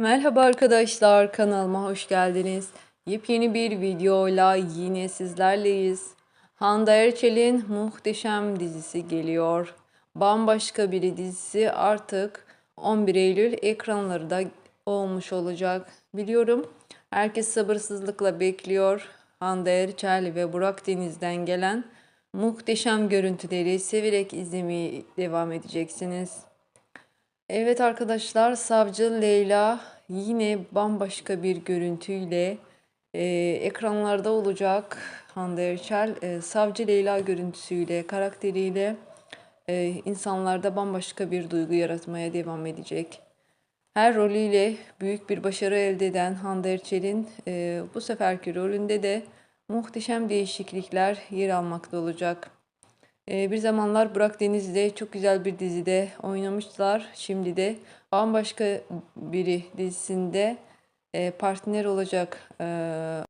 Merhaba arkadaşlar, kanalıma hoş geldiniz. Yepyeni bir videoyla yine sizlerleyiz. Hande Erçel'in muhteşem dizisi geliyor. Bambaşka bir dizisi artık 11 Eylül ekranlarda olmuş olacak. Biliyorum herkes sabırsızlıkla bekliyor. Hande Erçel ve Burak Deniz'den gelen muhteşem görüntüleri severek izlemeye devam edeceksiniz. Evet arkadaşlar, Savcı Leyla yine bambaşka bir görüntüyle e, ekranlarda olacak. Hande Erçel, e, Savcı Leyla görüntüsüyle, karakteriyle e, insanlarda bambaşka bir duygu yaratmaya devam edecek. Her rolüyle büyük bir başarı elde eden Hande Erçel'in e, bu seferki rolünde de muhteşem değişiklikler yer almakta olacak. Ee, bir zamanlar Burak Deniz'de çok güzel bir dizide oynamışlar. Şimdi de bambaşka biri dizisinde e, partner olacak. Ee,